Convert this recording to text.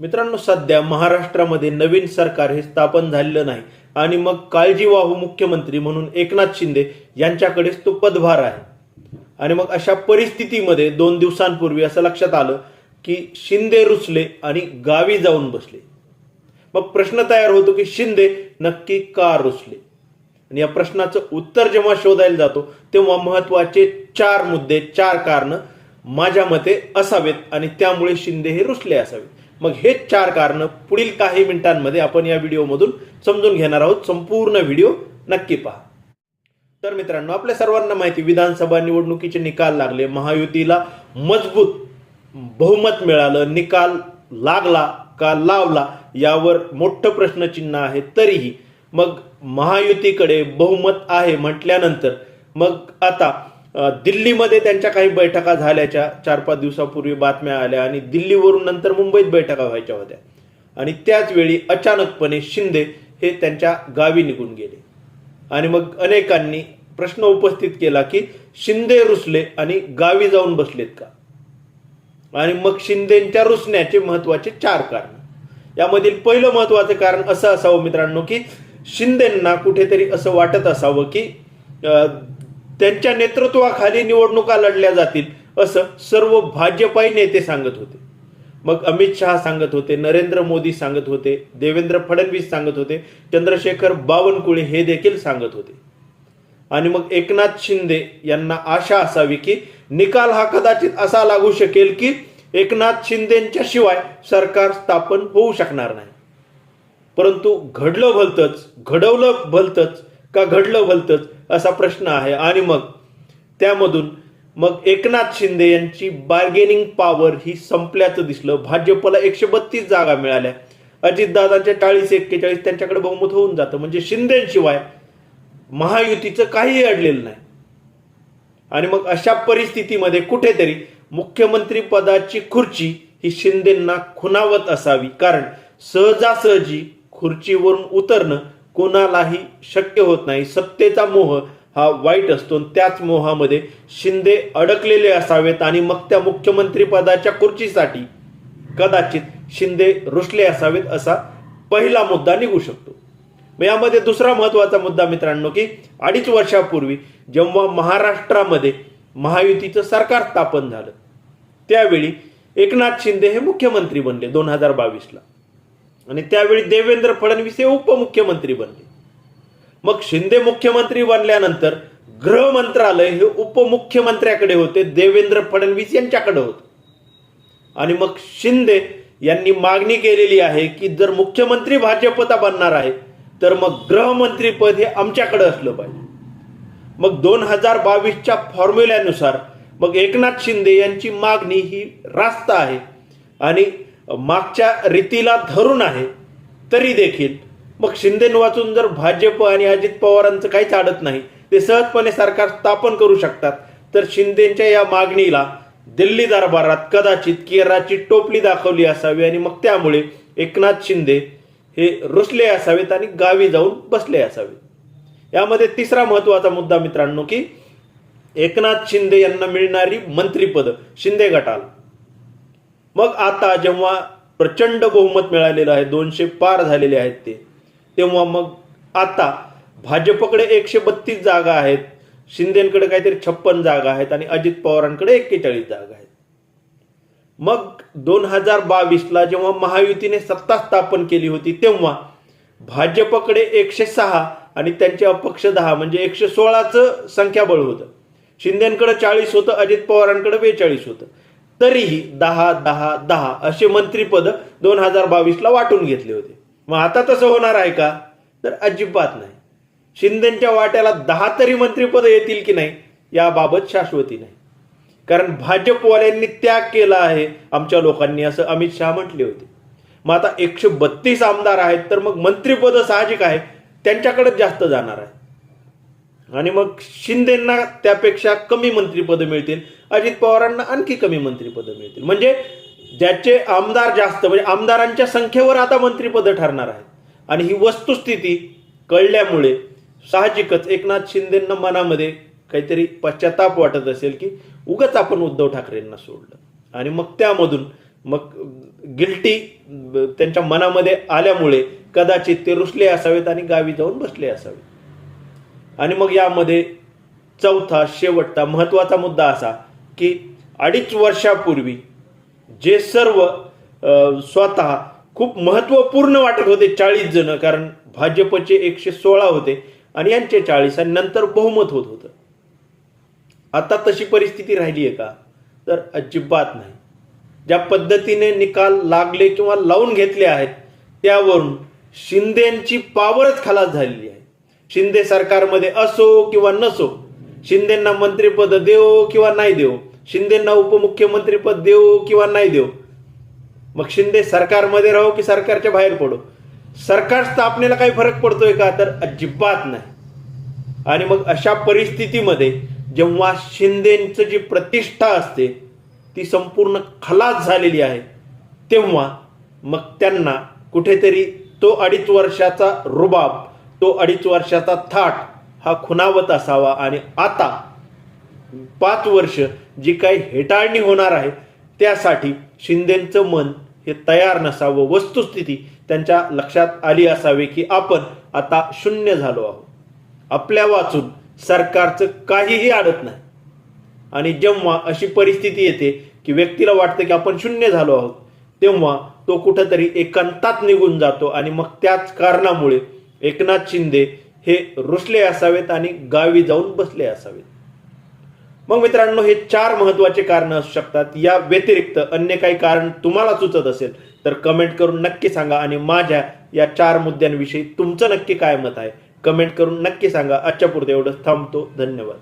मित्रांनो सध्या महाराष्ट्रामध्ये नवीन सरकार हे स्थापन झालेलं नाही. आणि मग काळजीवाहू मुख्यमंत्री म्हणून एकनाथ शिंदे यांच्याकडेच तो पदभार आहे. आणि मग अशा परिस्थितीमध्ये दोन दिवसांपूर्वी असं लक्षात आलं की शिंदे रुचले आणि गावी जाऊन बसले. मग प्रश्न तयार होतो की शिंदे नक्की का रुचले आणि या प्रश्नाचं उत्तर जेव्हा शोधायला जातो तेव्हा महत्त्वाचे चार मुद्दे चार कारण माझ्या मते असावेत आणि त्यामुळे शिंदे हे रुचले असावे मग हे चार कारण पुढील काही मिनिटांमध्ये आपण या व्हिडिओमधून समजून घेणार आहोत. संपूर्ण व्हिडिओ नक्की पहा. तर मित्रांनो आपल्या सर्वांना माहिती विधानसभा निवडणुकीचे निकाल लागले. महायुतीला मजबूत बहुमत मिळालं. निकाल लागला का लावला यावर मोठं प्रश्नचिन्ह आहे. तरीही मग महायुतीकडे बहुमत आहे म्हटल्यानंतर मग आता दिल्लीमध्ये त्यांच्या काही बैठका झाल्याच्या चार पाच दिवसापूर्वी बातम्या आल्या आणि दिल्लीवरून नंतर मुंबईत बैठका व्हायच्या होत्या. आणि त्याच वेळी अचानकपणे शिंदे हे त्यांच्या गावी निघून गेले. आणि मग अनेकांनी प्रश्न उपस्थित केला की शिंदे रुसले आणि गावी जाऊन बसलेत का? आणि मग शिंदेच्या रुसण्याचे महत्त्वाचे चार कारण. यामधील पहिलं महत्वाचं कारण असं असावं मित्रांनो की शिंदेंना कुठेतरी असं वाटत असावं की त्यांच्या नेतृत्वाखाली निवडणुका लढल्या जातील असं सर्व भाजपाई नेते सांगत होते. मग अमित शहा सांगत होते नरेंद्र मोदी सांगत होते देवेंद्र फडणवीस सांगत होते चंद्रशेखर बावनकुळे हे देखील सांगत होते. आणि मग एकनाथ शिंदे यांना आशा असावी की निकाल हा कदाचित असा लागू शकेल की एकनाथ शिंदेच्या शिवाय सरकार स्थापन होऊ शकणार नाही. परंतु घडलं भलतंच घडवलं भलतंच का घडलं भलतंच असा प्रश्न आहे. आणि मग त्यामधून मग एकनाथ शिंदे यांची बार्गेनिंग पॉवर ही संपल्याचं दिसलं. भाजपला एकशे बत्तीस जागा मिळाल्या. अजितदादांच्या चाळीस एक्केचाळीस त्यांच्याकडे बहुमत होऊन जातं. म्हणजे शिंदेशिवाय महायुतीचं काहीही अडलेलं नाही. आणि मग अशा परिस्थितीमध्ये कुठेतरी मुख्यमंत्री पदाची खुर्ची ही शिंदेंना खुनावत असावी. कारण सहजासहजी खुर्चीवरून उतरणं कोणालाही शक्य होत नाही. सत्तेचा मोह हा वाईट असतो आणि त्याच मोहामध्ये शिंदे अडकलेले असावेत आणि मग त्या मुख्यमंत्री पदाच्या खुर्चीसाठी कदाचित शिंदे रुसले असावेत असा पहिला मुद्दा निघू शकतो. मग यामध्ये दुसरा महत्त्वाचा मुद्दा मित्रांनो की अडीच वर्षापूर्वी जेव्हा महाराष्ट्रामध्ये महायुतीचं सरकार स्थापन झालं त्यावेळी एकनाथ शिंदे हे मुख्यमंत्री बनले दोन हजार बावीसला. आणि त्यावेळी देवेंद्र फडणवीस हे उपमुख्यमंत्री बनले. मग शिंदे मुख्यमंत्री बनल्यानंतर गृह मंत्रालय हे उपमुख्यमंत्र्याकडे होते देवेंद्र फडणवीस यांच्याकडे होते. आणि मग शिंदे यांनी मागणी केलेली आहे की जर मुख्यमंत्री भाजपचा बनणार आहे तर मग गृहमंत्रीपद हे आमच्याकडे असलं पाहिजे. मग दोन हजार बावीसच्या फॉर्म्युल्यानुसार मग एकनाथ शिंदे यांची मागणी ही रास्त आहे. आणि मागच्या रीतीला धरून आहे तरी देखील मग शिंदेन वाचून जर भाजप आणि अजित पवारांचं काहीच अडत नाही ते सहजपणे सरकार स्थापन करू शकतात तर शिंदेच्या या मागणीला दिल्ली दरबारात कदाचित केराची टोपली दाखवली असावी आणि मग त्यामुळे एकनाथ शिंदे हे रुसले असावेत आणि गावी जाऊन बसले असावेत यामध्ये तिसरा महत्त्वाचा मुद्दा मित्रांनो की एकनाथ शिंदे यांना मिळणारी मंत्रीपद शिंदे गटाला. मग आता जेव्हा प्रचंड बहुमत मिळालेलं आहे दोनशे पार झालेले आहेत ते तेव्हा मग आता भाजपकडे एकशे बत्तीस जागा आहेत शिंदेकडे काहीतरी छप्पन जागा आहेत आणि अजित पवारांकडे एक्केचाळीस जागा आहेत. मग दोन हजार बावीसला जेव्हा महायुतीने सत्ता स्थापन केली होती तेव्हा भाजपकडे एकशे सहा आणि त्यांचे अपक्ष दहा म्हणजे एकशे सोळाचं संख्याबळ होतं. शिंदेकडे चाळीस होतं अजित पवारांकडे बेचाळीस होतं. तरीही दहा दहा दहा असे मंत्रीपद दोन हजार बावीसला वाटून घेतले होते. मग आता तसं होणार आहे का? तर अजिबात नाही. शिंदेच्या वाट्याला दहा तरी मंत्रीपद येतील की नाही याबाबत शाश्वती नाही. कारण भाजपवाल्यांनी त्याग केला आहे आमच्या लोकांनी असं अमित शहा म्हटले होते. मग आता एकशे बत्तीस आमदार आहेत तर मग मंत्रीपद साहजिक आहे त्यांच्याकडेच जास्त जाणार आहे. आणि मग शिंदेना त्यापेक्षा कमी मंत्रीपद मिळतील. अजित पवारांना आणखी कमी मंत्रीपद मिळतील. म्हणजे ज्याचे आमदार जास्त म्हणजे आमदारांच्या संख्येवर आता मंत्रीपद ठरणार आहेत. आणि ही वस्तुस्थिती कळल्यामुळे साहजिकच एकनाथ शिंदेंना मनामध्ये काहीतरी पश्चाताप वाटत असेल की उगाच आपण उद्धव ठाकरेंना सोडलं. आणि मग त्यामधून मग गिल्टी त्यांच्या मनामध्ये आल्यामुळे कदाचित ते रुसले असावेत आणि गावी जाऊन बसले असावेत. आणि मग यामध्ये चौथा शेवटचा महत्त्वाचा मुद्दा असा की अडीच वर्षापूर्वी जे सर्व स्वतः खूप महत्त्वपूर्ण वाटत होते चाळीस जण कारण भाजपचे एकशे सोळा होते आणि यांचे चाळीस आणि नंतर बहुमत होत होतं. आता तशी परिस्थिती राहिली आहे का? तर अजिबात नाही. ज्या पद्धतीने निकाल लागले किंवा लावून घेतले आहेत त्यावरून शिंदेची पावरच खलास झालेली आहे. शिंदे सरकारमध्ये असो किंवा नसो शिंदेना मंत्रीपद देऊ किंवा नाही देऊ शिंदेना उपमुख्यमंत्रीपद देऊ किंवा नाही देऊ मग शिंदे सरकारमध्ये राहो की सरकारच्या बाहेर पडो? सरकार स्थापनेला काही फरक पडतोय का? तर अजिबात नाही. आणि मग अशा परिस्थितीमध्ये जेव्हा शिंदेचं जी प्रतिष्ठा असते ती संपूर्ण खलास झालेली आहे तेव्हा मग त्यांना कुठेतरी तो अडीच वर्षाचा रुबाब तो अडीच वर्षाचा थाट हा खुणावत असावा आणि आता पाच वर्ष जी काही हेटाळणी होणार आहे त्यासाठी शिंदेचं मन हे तयार नसावं. वस्तुस्थिती त्यांच्या लक्षात आली असावी की आपण आता शून्य झालो आहोत. आपल्या वाचून सरकारचं काहीही अडत नाही. आणि जेव्हा अशी परिस्थिती येते की व्यक्तीला वाटतं की आपण शून्य झालो आहोत तेव्हा तो कुठंतरी एकांतात निघून जातो आणि मग त्याच कारणामुळे एकनाथ शिंदे हे रुसले असावेत आणि गावी जाऊन बसले असावेत. मग मित्रांनो हे चार महत्त्वाचे कारण असू शकतात. या व्यतिरिक्त अन्य काही कारण तुम्हाला सुचत असेल तर कमेंट करून नक्की सांगा आणि माझ्या या चार मुद्द्यांविषयी तुमचं नक्की काय मत आहे कमेंट करून नक्की सांगा. आजच्या पुरते एवढं थांबतो. धन्यवाद.